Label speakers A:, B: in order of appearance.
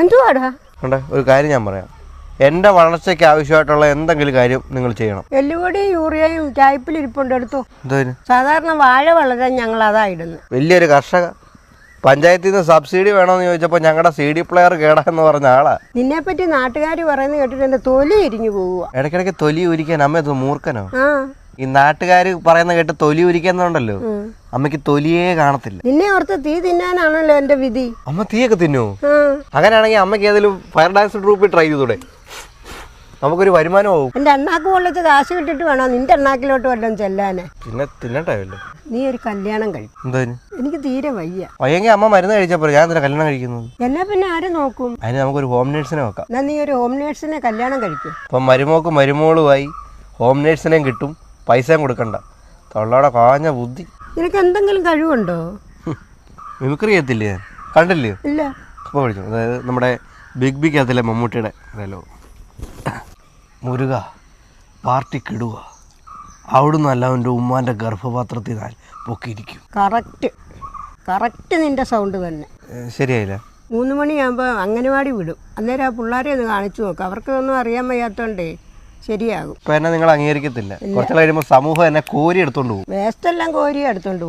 A: എന്തുവാടാ?
B: കണ്ടേ ഒരു കാര്യം ഞാൻ പറയാം. എന്റെ വളർച്ചയ്ക്ക് ആവശ്യമായിട്ടുള്ള എന്തെങ്കിലും കാര്യം നിങ്ങൾ ചെയ്യണം.
A: എല്ലുപൊടിയും യൂറിയയും ചായപ്പിൽ ഇരിപ്പുണ്ട് എടുത്തു. സാധാരണ വാഴ വളരാൻ ഞങ്ങൾ അതാ ഇടുന്നത്.
B: വലിയൊരു കർഷക. പഞ്ചായത്തിൽ നിന്ന് സബ്സിഡി വേണമെന്ന് ചോദിച്ചപ്പോൾ ഞങ്ങളുടെ സി ഡി പ്ലെയർ കേടാ എന്ന് പറഞ്ഞ ആളാ.
A: നിന്നെ പറ്റി നാട്ടുകാർ പറയുന്നത് കേട്ടിട്ട് എന്റെ തൊലി ഇരിഞ്ഞു പോവുക
B: ഇടയ്ക്കിടയ്ക്ക് തൊലി ഉരിക്കാൻ അമ്മ ഇത് മൂർഖനോ?
A: ആ.
B: ഈ നാട്ടുകാർ പറയുന്ന കേട്ട് തൊലി ഉരിക്കുന്നുണ്ടല്ലോ. അമ്മയ്ക്ക് തൊലിയേ കാണത്തില്ല.
A: നിന്നെ ഓർത്ത് തീ തിന്നാനാണല്ലോ എന്റെ വിധി.
B: അമ്മ തീയൊക്കെ തിന്നോ? അങ്ങനെയാണെങ്കിൽ അമ്മയ്ക്ക് ഏതെങ്കിലും ഫയർ ഡാൻസ് ട്രൂപ്പിൽ ട്രൈ ചെയ്തൂടെ? നമുക്കൊരു വരുമാനമാവും
A: എന്റെ അണ്ണാക്ക് കൊള്ളച്ച് കാശ് കിട്ടിട്ട് വേണോ? നിന്റെ അണ്ണാക്കിലോട്ട് വല്ലതും ചെല്ലാനെ.
B: പിന്നെ തിന്നണ്ടാവില്ലേ
A: നീ ഒരു കല്യാണം കഴിക്കും എനിക്ക് തീരെ വയ്യ.
B: വയ്യെങ്കിൽ അമ്മ മരുന്ന് കഴിച്ചപ്പോൾ ഞാൻ എന്തിനാ കല്യാണം കഴിക്കുന്നത്?
A: എന്നാ പിന്നെ ആര് നോക്കും?
B: അതിന് നമുക്കൊരു ഹോം നേഴ്സിനെ നോക്കാം.
A: എന്നാ നീ ഒരു ഹോം നേഴ്സിനെ കല്യാണം കഴിക്കും.
B: അപ്പം മരുമോക്ക് മരുമോളുമായി ഹോം നേഴ്സിനെയും കിട്ടും. പൈസയും കൊടുക്കണ്ട. തൊള്ളയുടെ കാഞ്ഞ ബുദ്ധി.
A: നിനക്ക് എന്തെങ്കിലും കഴിവുണ്ടോ?
B: മിമിക്രി ചെയ്യത്തില്ലേ കണ്ടില്ലേ?
A: ഇല്ല.
B: അപ്പോൾ പഠിച്ചു. അതായത് നമ്മുടെ ബിഗ് ബിക്കകത്തിലെ മമ്മൂട്ടിയുടെ ഡയലോഗ് മുരുക പാർട്ടി കിടുക. അവിടുന്ന് അല്ല അവന്റെ ഉമ്മാന്റെ ഗർഭപാത്രത്തിൽ ഞാൻ പൊക്കിയിരിക്കും.
A: കറക്റ്റ് കറക്റ്റ് നിന്റെ സൗണ്ട് തന്നെ.
B: ശരിയായില്ല.
A: മൂന്ന് മണിയാകുമ്പോൾ അംഗനവാടി വിടും. അന്നേരം ആ പിള്ളേരെ ഒന്ന് കാണിച്ചു നോക്കാം. അവർക്കൊന്നും അറിയാൻ വയ്യാത്തോണ്ടേ ശരിയാകും.
B: ഇപ്പം എന്നെ നിങ്ങൾ അംഗീകരിക്കത്തില്ല. കുറച്ചു കഴിയുമ്പോൾ സമൂഹം എന്നെ കോരി എടുത്തോണ്ട് പോകും.
A: വേസ്റ്റ് എല്ലാം കോരി എടുത്തോണ്ട് പോകും